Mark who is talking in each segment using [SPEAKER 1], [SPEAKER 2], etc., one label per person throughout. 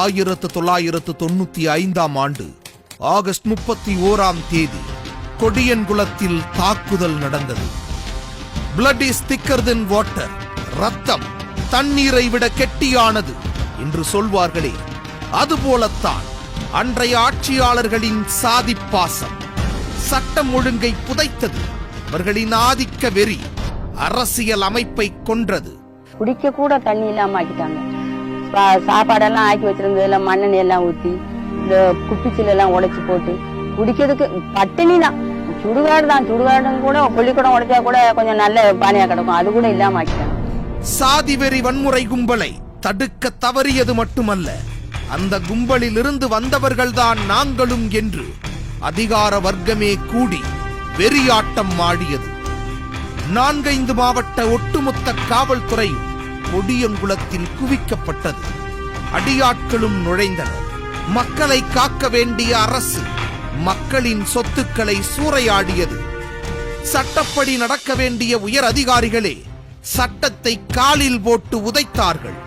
[SPEAKER 1] ஆயிரத்து தொள்ளாயிரத்து தொண்ணூத்தி ஐந்தாம் ஆண்டு ஆகஸ்ட் முப்பத்தி ஓராம் தேதி கொடியன்குளத்தில் தாக்குதல் நடந்தது. பிளட் இஸ் திக்கர் தென் வாட்டர் ரத்தம் தண்ணீரை விட கெட்டியானது என்று சொல்வார்களே அதுபோலத்தான் அன்றைய ஆட்சியாளர்களின் சாதி பாசம் சட்டம் ஒழுங்கை புதைத்தது அவர்களின் ஆதிக்க வெறி அரசியல் அமைப்பை கொன்றது.
[SPEAKER 2] குடிக்க கூட தண்ணி இல்லாம ஆக்கிட்டாங்க. சாப்பாடெல்லாம் ஆக்கி வச்சிருந்ததுல மண்ணெண்ணெய் எல்லாம் ஊத்தி இந்த குப்பிச்சில எல்லாம் உடைச்சு போட்டு குடிக்கிறதுக்கு பட்டினி தான் சுடுகாடு தான் சுடுகாடும் கூட பள்ளிக்கூடம் உடைச்சா கூட கொஞ்சம் நல்ல பானையா கிடக்கும். அது கூட இல்லாம ஆக்கிட்டாங்க
[SPEAKER 1] சாதி வெறி வன்முறை கும்பலை தடுக்க தவறியது மட்டுமல்ல. அந்த கும்பலில் இருந்து வந்தவர்கள்தான் நாங்களும் என்று அதிகார வர்க்கமே கூடி வெறியாட்டம் ஆடியது. நான்கைந்து மாவட்ட ஒட்டுமொத்த காவல்துறையும் கொடியங்குளத்தில் குவிக்கப்பட்டது. அடியாட்களும் நுழைந்தனர். மக்களை காக்க வேண்டிய அரசு மக்களின் சொத்துக்களை சூறையாடியது. சட்டப்படி நடக்க வேண்டிய உயர் அதிகாரிகளே சட்டத்தை காலில் போட்டு உதைத்தார்கள்.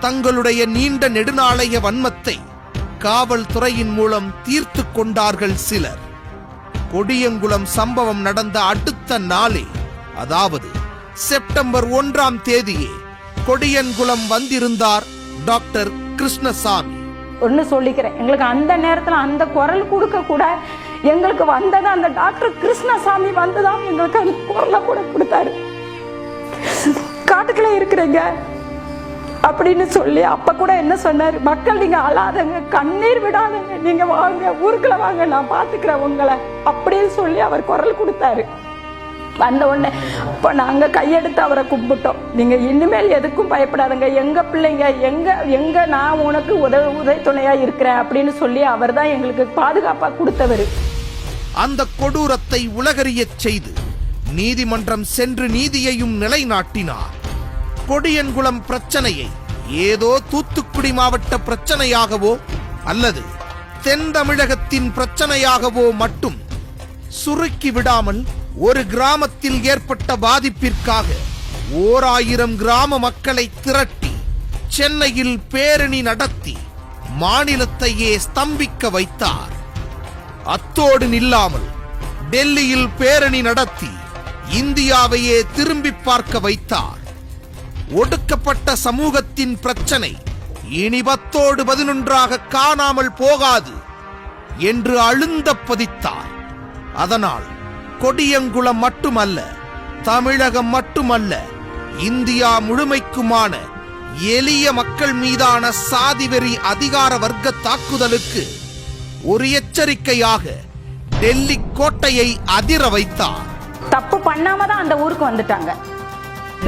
[SPEAKER 1] தங்களுடைய நீண்ட நெடுநாளைய வன்மத்தை காவல்துறையின் மூலம் தீர்த்து கொண்டார்கள் சிலர். கொடியங்குளம் சம்பவம் நடந்த அடுத்த நாளே அதாவது செப்டம்பர் ஒன்றாம் தேதியே கொடியன்குளம் வந்திருந்தார் டாக்டர் கிருஷ்ணசாமி.
[SPEAKER 3] ஒன்று சொல்லிக்கிறேன். எங்களுக்கு அந்த நேரத்தில் அந்த குரல் கொடுக்க கூட எங்களுக்கு வந்தது அந்த டாக்டர் கிருஷ்ணசாமி வந்துதான் எங்களுக்கு அந்த குரலை கூட கொடுத்தாரு. காட்டுக்குள்ள இருக்கிறீங்க அப்படின்னு சொல்லி அப்ப கூட என்ன சொன்னார்? மக்கள் நீங்க அழாதங்க கண்ணீர் விடாதங்க நீங்க வாங்க ஊருக்குள்ள வாங்க நான் பாத்துக்கிறேன் உங்களை அப்படின்னு சொல்லி அவர் குரல் கொடுத்தாரு. வந்த உடனே இப்போ நாங்கள் கையெடுத்து அவரை கும்பிட்டோம். நீங்கள் இனிமேல் எதுக்கும் பயப்படாதுங்க. எங்கள் பிள்ளைங்க எங்கே எங்கே நான் உனக்கு உதவி உதவி துணையாக இருக்கிறேன் அப்படின்னு சொல்லி அவர் தான் எங்களுக்கு பாதுகாப்பாக கொடுத்தவர்.
[SPEAKER 1] அந்த கொடூரத்தை உலகறியச் செய்து நீதிமன்றம் சென்று நீதியையும் நிலைநாட்டினார். கொடியன்குளம் பிரச்சனையை ஏதோ தூத்துக்குடி மாவட்ட பிரச்சனையாகவோ அல்லது தென் தமிழகத்தின் பிரச்சனையாகவோ மட்டும் சுருக்கி விடாமல் ஒரு கிராமத்தில் ஏற்பட்ட பாதிப்பிற்காக ஓர் ஆயிரம் கிராம மக்களை திரட்டி சென்னையில் பேரணி நடத்தி மாநிலத்தையே ஸ்தம்பிக்க வைத்தார். அத்தோடு நில்லாமல் டெல்லியில் பேரணி நடத்தி இந்தியாவையே திரும்பி பார்க்க வைத்தார். ஒடுக்கப்பட்ட சமூகத்தின் பிரச்சனை இனி பத்தோடு பதினொன்றாக காணாமல் போகாது என்று அழுந்த பதித்தார். அதனால் கொடியங்குளம் மட்டுமல்ல தமிழகம் மட்டுமல்ல இந்தியா முழுமைக்குமான எளிய மக்கள் மீதான சாதிவெறி அதிகார வர்க்க தாக்குதலுக்கு ஒரு எச்சரிக்கையாக டெல்லி கோட்டையை அதிர வைத்தார்.
[SPEAKER 3] தப்பு பண்ணாம தான் அந்த ஊருக்கு வந்துட்டாங்க.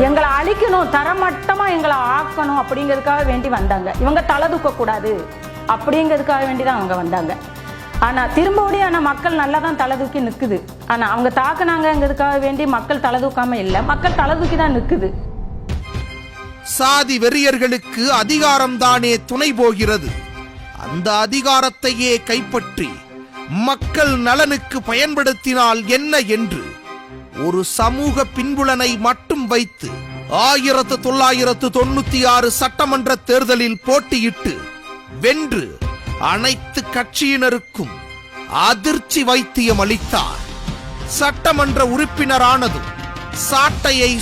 [SPEAKER 3] எங்களை அழிக்கணும் தரமட்டமா எங்களை ஆக்கணும் அப்படிங்கிறதுக்காக வேண்டி வந்தாங்க. இவங்க தலை தூக்க கூடாது அப்படிங்கிறதுக்காக வேண்டி தான் அவங்க வந்தாங்க. ஆனால் திரும்பவுடைய ஆனால் மக்கள் நல்லா தான் தலை தூக்கி நிற்குது ஆனால் அவங்க தாக்குனாங்கிறதுக்காக வேண்டி மக்கள் தலை தூக்காமல் இல்லை. மக்கள் தலை தூக்கி தான் நிற்குது
[SPEAKER 1] சாதி வெறியர்களுக்கு அதிகாரம்தானே துணை போகிறது. அந்த அதிகாரத்தையே கைப்பற்றி மக்கள் நலனுக்கு பயன்படுத்தினால் என்ன என்று ஒரு சமூக பின்புலனை மட்டும் வைத்து ஆயிரத்து தொள்ளாயிரத்து தொண்ணூத்தி ஆறு சட்டமன்ற தேர்தலில் போட்டியிட்டு வென்று அனைத்து கட்சியினருக்கும் அதிர்ச்சி வைத்தியம் அளித்தார். சட்டமன்ற உறுப்பினரானதும் சாட்டையை